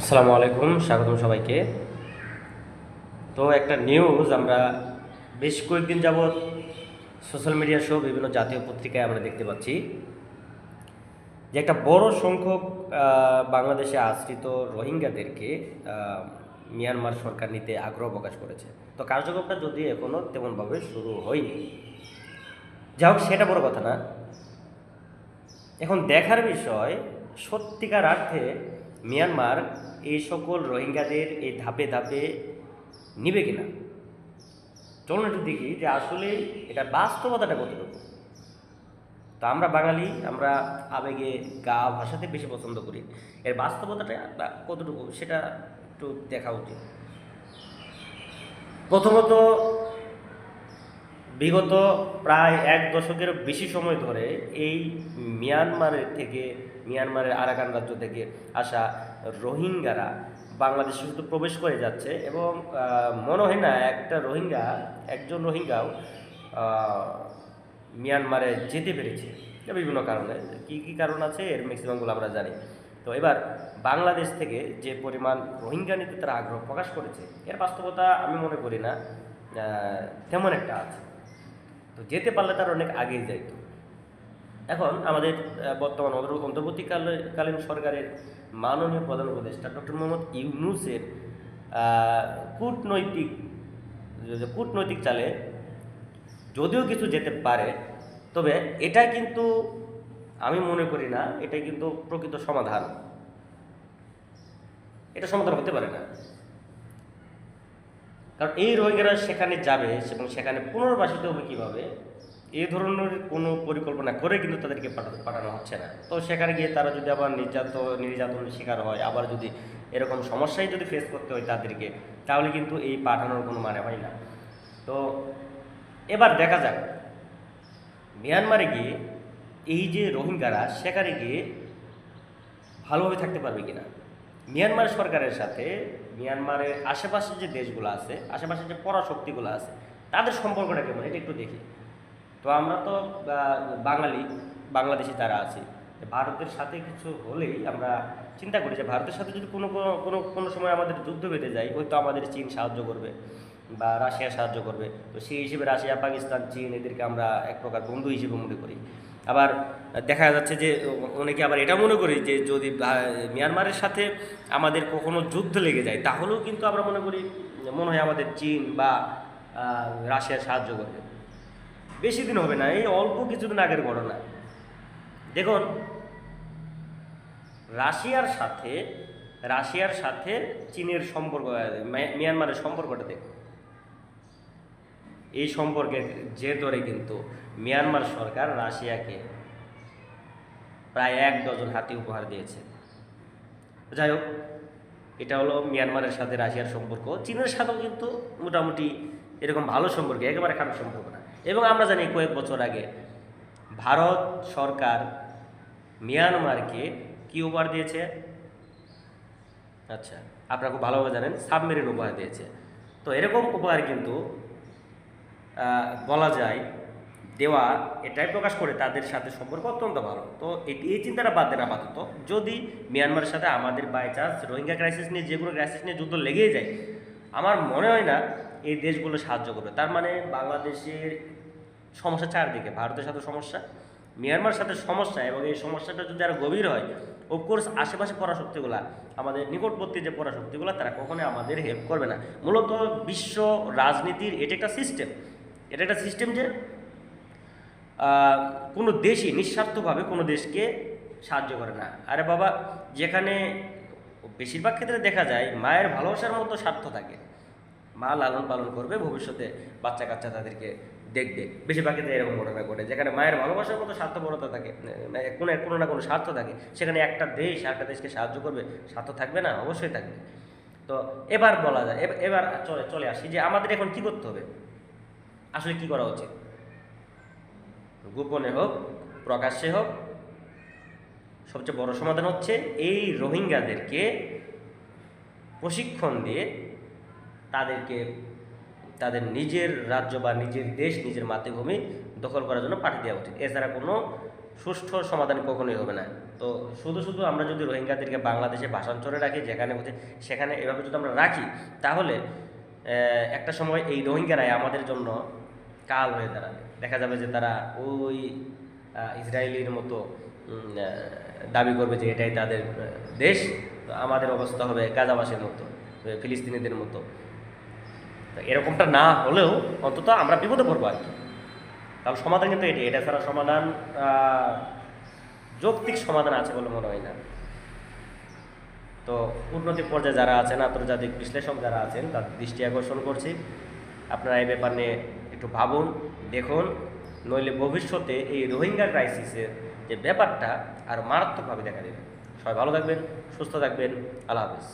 আসসালামু আলাইকুম, স্বাগতম সবাইকে। তো একটা নিউজ আমরা বেশ কয়েকদিন যাবৎ সোশ্যাল মিডিয়া সহ বিভিন্ন জাতীয় পত্রিকায় আমরা দেখতে পাচ্ছি যে একটা বড় সংখ্যক বাংলাদেশে আশ্রিত রোহিঙ্গাদেরকে মিয়ানমার সরকার নিতে আগ্রহ প্রকাশ করেছে। তো কার্যক্রমটা যদি এখনও তেমনভাবে শুরু হয়নি যাই হোক সেটা বড় কথা না। এখন দেখার বিষয়, সত্যিকার অর্থে মিয়ানমার এই সকল রোহিঙ্গাদের এই ধাপে ধাপে নিবে কিনা? চলুন একটু দেখি যে আসলে এটা বাস্তবতাটা কতটুকু। তো আমরা বাঙালি, আমরা আবেগে গা ভাষাতে বেশি পছন্দ করি। এর বাস্তবতাটা কতটুকু সেটা একটু দেখা উচিত। প্রথমত, বিগত প্রায় এক দশকের বেশি সময় ধরে এই মিয়ানমারের থেকে মিয়ানমারের আরাকান রাজ্য থেকে আসা রোহিঙ্গারা বাংলাদেশে শুধু প্রবেশ করে যাচ্ছে এবং মনে হয় না একটা রোহিঙ্গা, একজন রোহিঙ্গাও মিয়ানমারে যেতে পেরেছে। বিভিন্ন কারণে। কী কী কারণ আছে এর ম্যাক্সিমামগুলো আমরা জানি। তো এবার বাংলাদেশ থেকে যে পরিমাণ রোহিঙ্গা নিতে তারা আগ্রহ প্রকাশ করেছে, এর বাস্তবতা আমি মনে করি না। তেমন একটা আছে। তো যেতে পারলে তার অনেক আগেই যাইতো। এখন আমাদের বর্তমান অন্তর- অন্তর্বর্তীকালে- কালীন সরকারের মাননীয় প্রধান উপদেষ্টা ডক্টর মোহাম্মদ ইউনুসের কূটনৈতিক কূটনৈতিক চালে যদিও কিছু যেতে পারে, তবে এটা কিন্তু আমি মনে করি না এটা কিন্তু প্রকৃত সমাধান। এটা সমাধান হতে পারে না। কারণ এই রোহিঙ্গারা সেখানে যাবে এবং সেখানে পুনর্বাসিত হবে কীভাবে? এই ধরনের কোনো পরিকল্পনা করে কিন্তু তাদেরকে পাঠাতে পাঠানো হচ্ছে না। তো সেখানে গিয়ে তারা যদি আবার নির্যাতন নির্যাতনের শিকার হয়, আবার যদি এরকম সমস্যাই যদি ফেস করতে হয় তাদেরকে, তাহলে কিন্তু এই পাঠানোর কোনো মানে হয় না। তো এবার দেখা যাক, মিয়ানমারে গিয়ে এই যে রোহিঙ্গারা, সেখানে গিয়ে ভালোভাবে থাকতে পারবে কিনা? মিয়ানমার সরকারের সাথে, মিয়ানমারের আশেপাশে যে দেশগুলো আছে, আশেপাশে যে পরাশক্তিগুলো আছে, তাদের সম্পর্কটা কেমন? এটা একটু দেখি। তো আমরা তো বাঙালি, বাংলাদেশি তারা আছি ভারতের সাথে কিছু হলেই আমরা চিন্তা করি যে ভারতের সাথে যদি কোনো, কোনো- কোনো সময় আমাদের যুদ্ধ বেঁধে যায়, হয়তো আমাদের চীন সাহায্য করবে বা রাশিয়া সাহায্য করবে। তো সেই হিসেবে রাশিয়া, পাকিস্তান, চীন এদেরকে আমরা এক প্রকার বন্ধু হিসেবে মনে করি। আবার দেখা যাচ্ছে যে অনেকে আবার এটা মনে করি যে যদি মিয়ানমারের সাথে আমাদের কখনো যুদ্ধ লেগে যায়, তাহলেও কিন্তু আমরা মনে করি মনে হয় আমাদের চীন বা রাশিয়া সাহায্য করবে। বেশি দিন হবে না, এই অল্প কিছুদিন আগের ঘটনা। দেখুন, রাশিয়ার সাথে রাশিয়ার সাথে চীনের সম্পর্ক মিয়ানমারের সম্পর্কটা দেখুন। এই সম্পর্কের জের ধরে কিন্তু মিয়ানমার সরকার রাশিয়াকে প্রায় এক ডজন হাতি উপহার দিয়েছে। যাই হোক, এটা হলো মিয়ানমারের সাথে রাশিয়ার সম্পর্ক। চীনের সাথেও কিন্তু মোটামুটি এরকম ভালো সম্পর্ক, একেবারে খারাপ সম্পর্ক এবং আমরা জানি কয়েক বছর আগে ভারত সরকার মিয়ানমারকে কি উপহার দিয়েছে? আচ্ছা আপনারা খুব ভালোভাবে জানেন, সাবমেরিন উপহার দিয়েছে। তো এরকম উপহার কিন্তু বলা যায়, দেওয়া এটাই প্রকাশ করে তাদের সাথে সম্পর্ক অত্যন্ত ভালো। তো এই চিন্তাটা বাদ দেন আপাতত। যদি মিয়ানমারের সাথে আমাদের বাই চান্স রোহিঙ্গা ক্রাইসিস নিয়ে যে কোনো ক্রাইসিস নিয়ে যুদ্ধ লেগেই যায়, আমার মনে হয় না এই দেশগুলো সাহায্য করবে। তার মানে বাংলাদেশের সমস্যা চারদিকে, ভারতের সাথে সমস্যা, মিয়ানমার সাথে সমস্যা, এবং এই সমস্যাটা যদি আরও গভীর হয় অফকোর্স আশেপাশে পরাশক্তিগুলা, আমাদের নিকটবর্তী যে পরাশক্তিগুলা, তারা কখনোই আমাদের হেল্প করবে না। মূলত বিশ্ব রাজনীতির এটা একটা সিস্টেম এটা একটা সিস্টেম যে কোনো দেশই নিঃস্বার্থভাবে কোনো দেশকে সাহায্য করে না। আরে বাবা, যেখানে বেশিরভাগ ক্ষেত্রে দেখা যায়, মায়ের ভালোবাসার মতো স্বার্থ থাকে। মা লালন পালন করবে, ভবিষ্যতে বাচ্চা কাচ্চা তাদেরকে দেখবে। বেশিরভাগ ক্ষেত্রে এরকম ঘটনা ঘটে, যেখানে মায়ের ভালোবাসার মতো স্বার্থপরতা থাকে মানে কোনো কোনো না কোনো স্বার্থ থাকে, সেখানে একটা দেশ একটা দেশকে সাহায্য করবে, স্বার্থ থাকবে না? অবশ্যই থাকবে। তো এবার বলা যায় এবার চলে চলে আসি যে আমাদের এখন কি করতে হবে? আসলে কি করা উচিত? গোপনে হোক, প্রকাশ্যে হোক, সবচেয়ে বড় সমাধান হচ্ছে এই রোহিঙ্গাদেরকে প্রশিক্ষণ দিয়ে তাদেরকে, তাদের নিজের রাজ্য বা নিজের দেশ, নিজের মাতৃভূমি দখল করার জন্য পাঠিয়ে দেওয়া উচিত। এছাড়া কোনো সুষ্ঠু সমাধান কখনোই হবে না। তো শুধু শুধু আমরা যদি রোহিঙ্গাদেরকে বাংলাদেশে ভাষান্তরে রাখি, যেখানে সেখানে এভাবে যদি আমরা রাখি, তাহলে একটা সময় এই রোহিঙ্গারাই আমাদের জন্য কাল হয়ে দাঁড়াবে। দেখা যাবে যে তারা ওই ইসরায়েলির মতো দাবি করবে যে এটাই তাদের দেশ। আমাদের অবস্থা হবে গাজাবাসের মতো, ফিলিস্তিনিদের মতো। তো এরকমটা না হলেও অন্তত আমরা বিপদে পড়ব আর কি। তাহলে সমাধান কিন্তু এটি এটা ছাড়া সমাধান যৌক্তিক সমাধান আছে বলে মনে হয় না। তো উন্নতি পর্যায়ে যারা আছেন, আন্তর্জাতিক বিশ্লেষক যারা আছেন, তাদের দৃষ্টি আকর্ষণ করছি। আপনারা এই ব্যাপার নিয়ে একটু ভাবুন, দেখুন, নইলে ভবিষ্যতে এই রোহিঙ্গা ক্রাইসিসের যে ব্যাপারটা আর মারাত্মকভাবে দেখা দেবে। সবাই ভালো থাকবেন, সুস্থ থাকবেন, আল্লাহ হাফিজ।